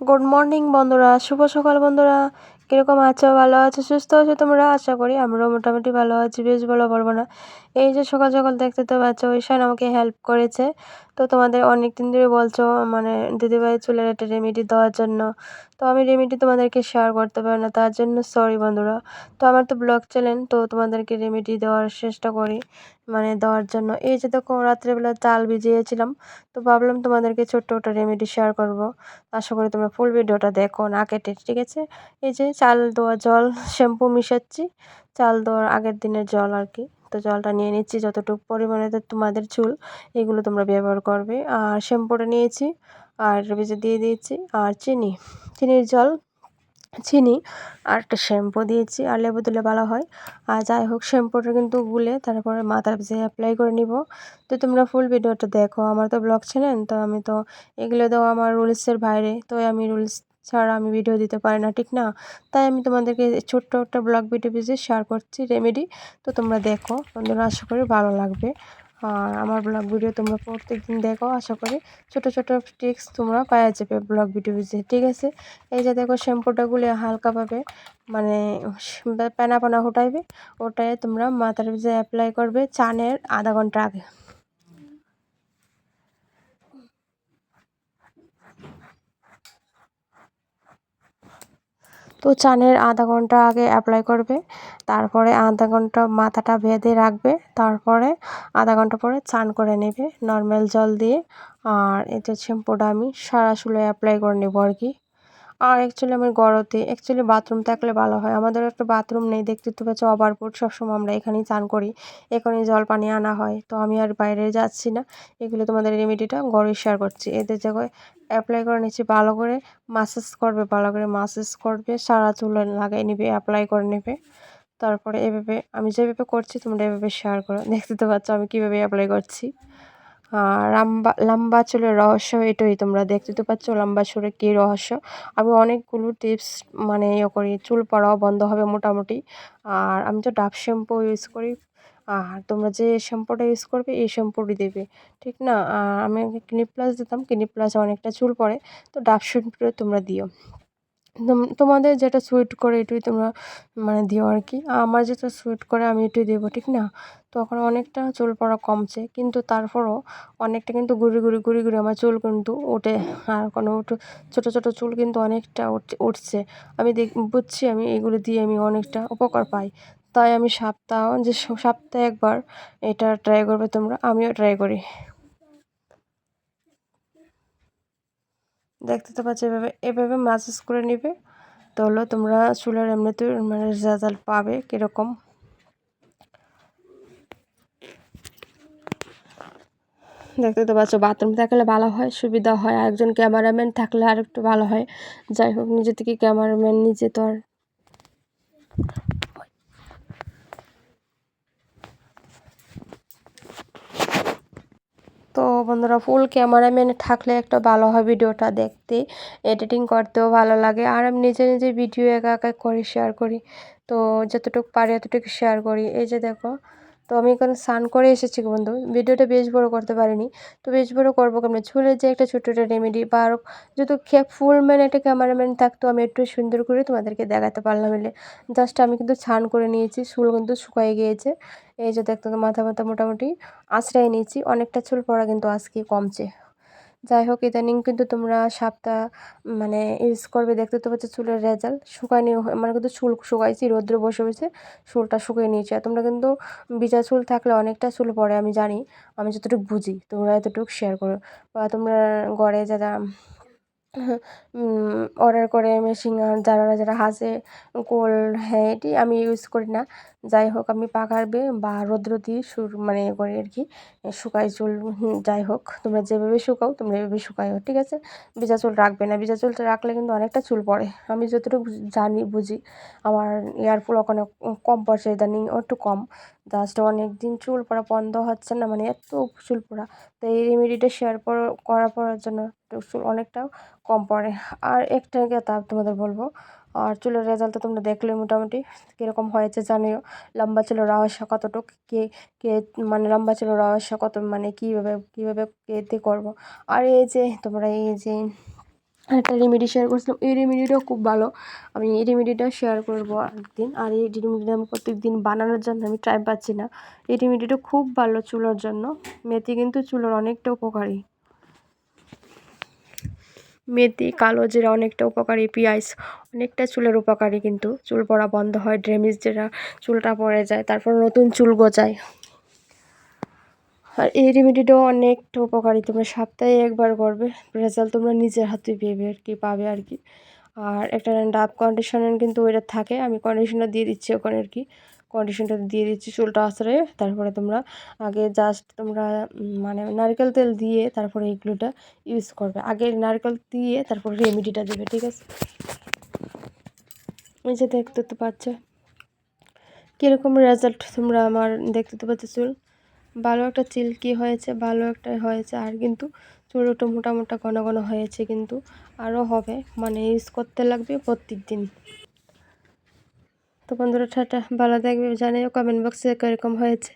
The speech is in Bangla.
গুড মর্নিং বন্ধুরা। শুভ সকাল, বন্ধুরা। কীরকম আছো? ভালো আছো? সুস্থ আছো তোমরা? আশা করি আমরাও মোটামুটি ভালো আছি। বেশ ভালো বলব না। এই যে সকাল সকাল দেখতে তো পাচ্ছ, ঈশান আমাকে হেল্প করেছে। তো তোমাদের অনেক দিন ধরে বলছো মানে দিদিভাই চুলের একটা রেমেডি দেওয়ার জন্য। তো আমি রেমেডি তোমাদেরকে শেয়ার করতে পারি না, তার জন্য সরি বন্ধুরা। তো আমার তো ব্লগ চ্যানেল তো তোমাদেরকে রেমেডি দেওয়ার চেষ্টা করি মানে দেওয়ার জন্য। এই যে দেখো, রাত্রেবেলা চাল ভিজিয়েছিলাম, তো ভাবলাম তোমাদেরকে ছোট্ট ওটা রেমেডি শেয়ার করব। আশা করি তোমরা ফুল ভিডিওটা দেখো, না কেটে, ঠিক আছে? এই যে চাল দেওয়া জল শ্যাম্পু মিশাচ্ছি, চাল দেওয়ার আগের দিনের জল আর কি। তো জলটা নিয়ে নিচ্ছি, যতটুকু পরিমাণে তোমাদের চুল এগুলো তোমরা ব্যবহার করবে। আর শ্যাম্পুটা নিয়েছি, আর ভিজে দিয়ে দিয়েছি, আর চিনি, চিনির জল, চিনি, আর একটা শ্যাম্পু দিয়েছি, আর লেবু দিলে ভালো হয়। আর যাই হোক, শ্যাম্পুটা কিন্তু গুলে তারপরে মাথার পিছিয়ে অ্যাপ্লাই করে নিব। তো তোমরা ফুল ভিডিওটা দেখো, আমার তো ব্লগ ছিলেন তো আমি তো এগুলো দেওয়া আমার রুলসের বাইরে, তো আমি রুলস ছাড়া আমি ভিডিও দিতে পারি না, ঠিক না? তাই আমি তোমাদেরকে ছোট্ট একটা ব্লগ ভিডিও ভিজে শেয়ার করছি রেমেডি তো তোমরা দেখো, বন্ধুরা, আশা করি ভালো লাগবে। আর আমার ব্লগ ভিডিও তোমরা প্রত্যেক দিন দেখো, আশা করি ছোট ছোট টিক্স তোমরা পাওয়া যাবে ব্লগ ভিডিও ভিজে ঠিক আছে? এই যে দেখো শ্যাম্পুটা গুলে হালকাভাবে মানে প্যানা পানা হটাইবে ওটাই তোমরা মাথার ভিজে অ্যাপ্লাই করবে চানের আধা ঘণ্টা আগে। তো চানের আধা ঘণ্টা আগে অ্যাপ্লাই করবে, তারপরে আধা ঘণ্টা মাথাটা বেঁধে রাখবে, তারপরে আধা ঘণ্টা পরে চান করে নেবে নর্মাল জল দিয়ে। আর এতে শ্যাম্পুটা আমি সারা চুলে অ্যাপ্লাই করে নেব আর কি। আর অ্যাকচুয়ালি আমার গড়তে অ্যাকচুয়ালি বাথরুম থাকলে ভালো হয়। আমাদের একটা বাথরুম নেই, দেখতে তো পাচ্ছ ওভারপুট সবসময় আমরা এখানেই চান করি। এখানেই জল পানি আনা হয়, তো আমি আর বাইরে যাচ্ছি না। এগুলো তোমাদের রেমেডিটা গড়ে শেয়ার করছি। এদের জায়গায় অ্যাপ্লাই করে নিচ্ছি, ভালো করে মাসাজ করবে, ভালো করে মাসাজ করবে, সারা চুলে লাগাই নেবে অ্যাপ্লাই করে নেবে। তারপরে এভাবে, আমি যেভাবে করছি তোমরা এভাবে শেয়ার করো। দেখতে তো পাচ্ছ আমি কীভাবে অ্যাপ্লাই করছি। লম্বা লম্বা চুলের রহস্য এটাই তোমরা দেখতে তো পাচ্ছ, লম্বা চুলের কী রহস্য? আমি অনেকগুলো টিপস মানে ইয়ে করি, চুল পড়াও বন্ধ হবে মোটামুটি। আর আমি তো ডাব শ্যাম্পু ইউজ করি। আর তোমরা যে শ্যাম্পুটা ইউজ করবে, এই শ্যাম্পুটি দেবে, ঠিক না? আমি ক্লিনিক প্লাস দিতাম ক্লিনিক প্লাসে অনেকটা চুল পড়ে, তো ডাব শ্যাম্পুটা তোমরা দিও। তোমাদের যেটা সুইট করে এটুই তোমরা মানে দিও আর কি। আমার যেটা সুইট করে আমি এটুই দেবো, ঠিক না? তখন অনেকটা চুল পড়া কমছে। কিন্তু তারপরও অনেকটা কিন্তু ঘুরি ঘুরি ঘুরি ঘুরি আমার চুল কিন্তু ওঠে। আর কোনো ছোটো ছোটো চুল কিন্তু অনেকটা উঠছে আমি দেখ, বুঝছি আমি এগুলো দিয়ে আমি অনেকটা উপকার পাই। তাই আমি সপ্তাহ, যে সপ্তাহে একবার এটা ট্রাই করবে তোমরা, আমিও ট্রাই করি। দেখতে তো পাচ্ছি এভাবে এভাবে মাসাজ করে নিবে। তাহলে তোমরা চুলের এমনিতে মানে রেজাল্ট পাবে কীরকম। দেখতে তো পাচ্ছ বাথরুম থাকলে ভালো হয়, সুবিধা হয়। একজন ক্যামেরাম্যান থাকলে আর একটু ভালো হয়। যাই হোক, নিজে থেকে ক্যামেরাম্যান নিজে তো আর তো বন্ধুরা ফুল ক্যামেরাম্যান থাকলে একটা ভালো হয় ভিডিওটা দেখতে। এডিটিং করতেও ভালো লাগে। আর আমি নিজে নিজে ভিডিও একা একা করে শেয়ার করি। তো যতটুকু পারি, এতটুকু শেয়ার করি। এই যে দেখো তো আমি এখানে স্নান করে এসেছি বন্ধু। ভিডিওটা বেশ বড় করতে পারিনি। তো বেশ বড় করব কেমন? চুলের যে একটা ছোটো একটা রেমেডি বা আরও যেহেতু ফুল ম্যান একটা ক্যামেরাম্যান থাকতো, আমি একটু সুন্দর করে তোমাদেরকে দেখাতে পারলাম এলে। জাস্ট আমি কিন্তু স্নান করে নিয়েছি, চুল কিন্তু শুকাই গিয়েছে। এই যে দেখতো মাথা মাথা মোটামুটি আশ্রয় নিয়েছি, অনেকটা চুল পড়া কিন্তু আজকে কমছে। যাই হোক ইদানিং কিন্তু তোমরা সাপটা মানে ইউজ করবে, দেখতে তো পাচ্ছ চুলের রেজাল্ট। শুকায়নি মানে কিন্তু চুল শুকাইছি, রৌদ্র বসে বসে চুলটা শুকিয়ে নিয়েছে। তোমরা কিন্তু বিজা চুল থাকলে অনেকটা চুল পড়ে, আমি জানি। আমি যতটুকু বুঝি, তোমরা এতটুকু শেয়ার করো। বা তোমরা গড়ে যারা অর্ডার করে মেশিন যারা যারা হাসে কোল হ্যাঁ এটি আমি ইউজ করি না। যাই হোক, আমি পাকারবে বা রৌদ্র দিয়ে সুর মানে করে আর কি, শুকাই চুল যাই হোক, তোমরা যেভাবে শুকাও, তোমরা এভাবে শুকাইও ঠিক আছে? ভিজা চুল রাখবে না। ভিজা চুলটা রাখলে কিন্তু অনেকটা চুল পড়ে। আমি যতটুকু জানি, বুঝি, আমার এয়ারফুল ওখানে কম পড়ছে, ইদানিং একটু কম। জাস্ট অনেক দিন চুল পড়া বন্ধ হচ্ছে না মানে এত চুল পড়া। তো এই রেমেডিটা শেয়ার করা পড়ার জন্য চুল অনেকটাও কম পড়ে। আর একটা কথা তোমাদের বলব? আর চুলের রেজাল্ট তো তোমরা দেখলে মোটামুটি, কীরকম হয়েছে জানিও। লম্বা চুলের রহস্য কতটুকু, কে কে মানে লম্বা চুলের রহস্য কত মানে কীভাবে কীভাবে কেতে করব। আর এই যে, তোমরা এই যে একটা রেমেডি শেয়ার করেছিলাম। এই রেমেডিটাও খুব ভালো। আমি এই রেমেডিটা শেয়ার করব একদিন আর এই রেমেডিটা আমি প্রত্যেকদিন বানানোর জন্য আমি ট্রাই পাচ্ছি না। এই রেমেডিটা খুব ভালো চুলোর জন্য। মেথি কিন্তু চুলোর অনেকটা উপকারী। মেথি, কালো জিরা অনেকটা উপকারী, পেঁয়াজ অনেকটা চুলের উপকারী কিন্তু। চুল পড়া বন্ধ হয় ড্রেমিজ যেটা চুলটা পড়ে যায়, তারপর নতুন চুল গজায়। আর এই রেমেডিটাও অনেকটা উপকারী। তোমরা সপ্তাহে একবার করবে। রেজাল্ট তোমরা নিজের হাতে পেবে আর কি পাবে আর কি। আর একটা ডাব কন্ডিশনার কিন্তু ওইটা থাকে। আমি কন্ডিশনার দিয়ে দিচ্ছি ওখানে আর কি। কন্ডিশনটা দিয়ে দিচ্ছি চুলটা আশ্রয়ে তারপরে তোমরা আগে জাস্ট তোমরা মানে নারকেল তেল দিয়ে তারপরে এইগুলোটা ইউজ করবে। আগে নারকেল দিয়ে তারপরে রেমেডিটা দেবে, ঠিক আছে? এই যে দেখতে তো পাচ্ছ। কীরকম রেজাল্ট তোমরা আমার দেখতে তো পাচ্ছ চুল? ভালো একটা চিল্কি হয়েছে, ভালো একটা হয়েছে, আর কিন্তু ছোটো মোটা মোটা ঘন ঘন হয়েছে কিন্তু আরও হবে। মানে ইউজ করতে লাগবে প্রত্যেক দিন তো বন্ধুরা ঠাটা ভালো থাকবে, জানিও কমেন্ট বক্সে কীরকম হয়েছে।